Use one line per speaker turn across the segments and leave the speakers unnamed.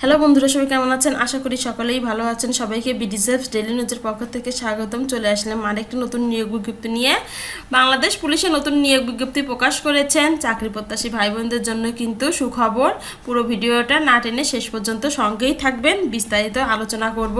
Hello বন্ধুরা, সবাই কেমন আছেন? আশা করি সকলেই ভালো আছেন। সবাইকে বিডিসেফ ডেলি নিউজের পক্ষ থেকে স্বাগতম। চলে আসলাম আরেকটি নতুন নিয়োগ বিজ্ঞপ্তি নিয়ে। বাংলাদেশ পুলিশে নতুন নিয়োগ বিজ্ঞপ্তি প্রকাশ করেছেন। চাকরি প্রত্যাশী ভাই বোনদের জন্য কিন্তু সুখবর। পুরো ভিডিওটা না টেনে শেষ পর্যন্ত সঙ্গেই থাকবেন। বিস্তারিত আলোচনা করব।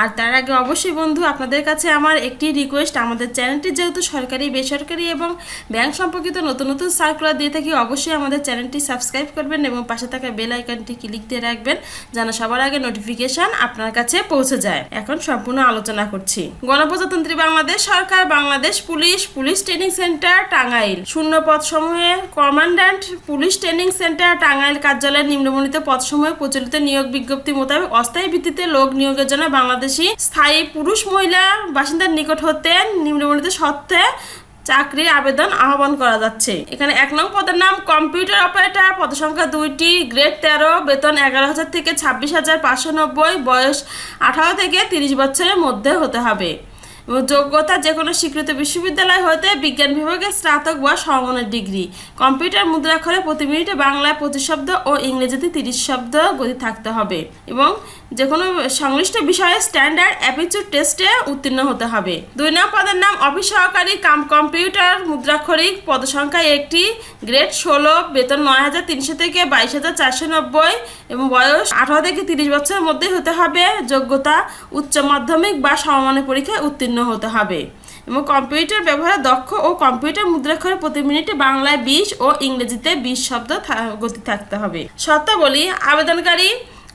আর তার আগে অবশ্যই বন্ধু, আপনাদের কাছে আমার একটি রিকোয়েস্ট আমাদের চ্যানেলটি যেহেতু সরকারি, বেসরকারি এবং ব্যাংক সম্পর্কিত নতুন নতুন সার্কুলার দিয়ে থাকি, অবশ্যই আমাদের চ্যানেলটি সাবস্ক্রাইব করবেন এবং পাশে থাকা বেল আইকনটি ক্লিক দিয়ে রাখবেন। যেন সবার আগে নোটিফিকেশন আপনার কাছে পৌঁছে যায়। এখন সম্পূর্ণ আলোচনা করছি। গণপ্রজাতন্ত্রী বাংলাদেশ সরকার, Bangladesh police police training centre Tangail. শূন্য পদ সমূহে commandant police training centre Tangail কার্যালয়ের নিম্নবর্ণিত পদসমূহে প্রচলিত নিয়োগ বিজ্ঞপ্তি মোতাবেক অস্থায়ী ভিত্তিতে লোক নিয়োগের জন্য বাংলাদেশি স্থায়ী পুরুষ মহিলা বাসিন্দার নিকট হতে নিম্নবর্ণিত সত্ত্বে চাকরির আবেদন আহ্বান করা যাচ্ছে। এখানে এক নং পদের নাম কম্পিউটার অপারেটর। পদ সংখ্যা দুইটি, গ্রেড তেরো, বেতন এগারো হাজার থেকে ছাব্বিশ হাজার পাঁচশো নব্বই। বয়স আঠারো থেকে তিরিশ বছরের মধ্যে হতে হবে। এবং যোগ্যতা যে কোনো স্বীকৃত বিশ্ববিদ্যালয় হতে বিজ্ঞান বিভাগে স্নাতক বা সমমানের ডিগ্রি। কম্পিউটার মুদ্রাক্ষরে প্রতি মিনিটে বাংলায় পঁচিশ শব্দ ও ইংরেজিতে তিরিশ শব্দ গতি থাকতে হবে এবং যে কোনো সংশ্লিষ্ট বিষয়ে স্ট্যান্ডার্ড অ্যাপিচুড টেস্টে উত্তীর্ণ হতে হবে। দুই নং পদের নাম অফিস সহকারী কাম কম্পিউটার মুদ্রাক্ষরিক পদসংখ্যা একটি, গ্রেড ষোলো, বেতন নয় হাজার তিনশো থেকে বাইশ হাজার চারশো নব্বই এবং বয়স আঠারো থেকে তিরিশ বছরের মধ্যে হতে হবে। যোগ্যতা উচ্চ মাধ্যমিক বা সমমানের পরীক্ষায় উত্তীর্ণ হতে হবে। এবং কম্পিউটার ব্যবহারে দক্ষ ও কম্পিউটার মুদ্রাক্ষরে প্রতি মিনিটে বাংলায় বিশ ও ইংরেজিতে বিশ শব্দ গতি থাকতে হবে। শর্তাবলী, আবেদনকারী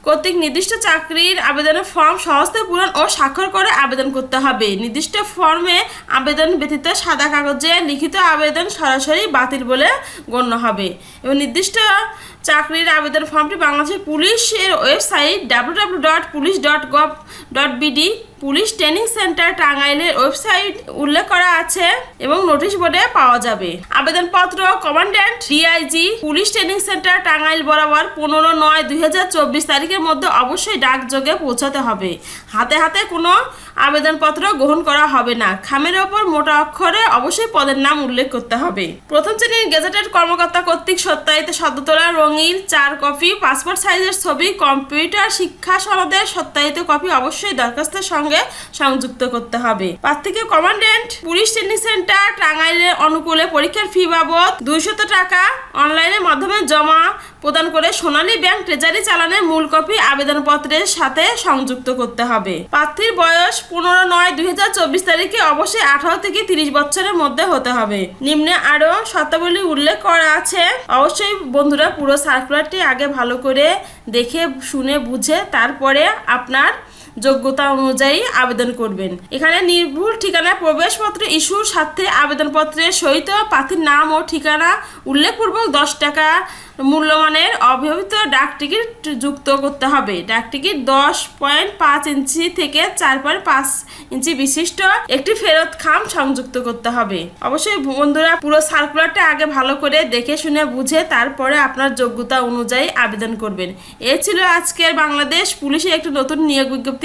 কর্তৃক নির্দিষ্ট চাকরির আবেদনের ফর্ম সহজতে পূরণ ও স্বাক্ষর করে আবেদন করতে হবে। নির্দিষ্ট ফর্মে আবেদন ব্যতীত সাদা কাগজে লিখিত আবেদন সরাসরি বাতিল বলে গণ্য হবে। এবং নির্দিষ্ট চাকরির আবেদন ফর্মটি বাংলাদেশের পুলিশের website W dot police dot gov dot BD police training centre টাঙ্গাইলের ওয়েবসাইট উল্লেখ করা আছে এবং নোটিশ বোর্ডে পাওয়া যাবে। আবেদনপত্র commandant DIG police training centre Tangail বরাবর পনেরো নয় দুই তারিখের মধ্যে অবশ্যই ডাকযোগে পৌঁছাতে হবে। হাতে হাতে কোনো আবেদনপত্র গ্রহণ করা হবে না। খামের ওপর মোটা অক্ষরে অবশ্যই পদের নাম উল্লেখ করতে হবে। প্রথম শ্রেণির গেজেটেড কর্মকর্তা কর্তৃক সত্যায়িত সদ্য তোলা রঙিন চার কপি পাসপোর্ট সাইজের ছবি, কম্পিউটার শিক্ষা সনদের সত্যায়িত কপি অবশ্যই দরখাস্তের সঙ্গে সংযুক্ত করতে হবে। প্রার্থীকে কমান্ডেন্ট, পুলিশ ট্রেনিং সেন্টার, টাঙ্গাইলের অনুকূলে পরীক্ষার ফি বাবদ দুইশত টাকা অনলাইনের মাধ্যমে জমা প্রদান করে সোনালী ব্যাংক ট্রেজারি চালানের মূল কপি আবেদনপত্রের সাথে সংযুক্ত করতে হবে। প্রার্থীর বয়স পনেরো নয় দুই তারিখে অবশ্যই আঠারো থেকে তিরিশ বছরের মধ্যে হতে হবে। নিম্নে আরও শর্তাবলী উল্লেখ করা আছে। অবশ্যই বন্ধুরা পুরো সার্কুলারটি আগে ভালো করে দেখে শুনে বুঝে তারপরে আপনার যোগ্যতা অনুযায়ী আবেদন করবেন। এখানে নির্ভুল ঠিকানায় প্রবেশপত্র ইস্যুর সাথে আবেদনপত্রের সহিত প্রার্থীর নাম ও ঠিকানা উল্লেখপূর্বক দশ টাকা মূল্যমানের অব্যবহৃত ডাক টিকিট যুক্ত করতে হবে। ডাক টিকিট দশ পয়েন্ট পাঁচ ইঞ্চি থেকে চার পয়েন্ট পাঁচ ইঞ্চি বিশিষ্ট একটি ফেরত খাম সংযুক্ত করতে হবে। অবশ্যই বন্ধুরা পুরো সার্কুলারটা আগে ভালো করে দেখে শুনে বুঝে তারপরে আপনার যোগ্যতা অনুযায়ী আবেদন করবেন। এ ছিল আজকের বাংলাদেশ পুলিশের একটি নতুন নিয়োগ বিজ্ঞপ্তি।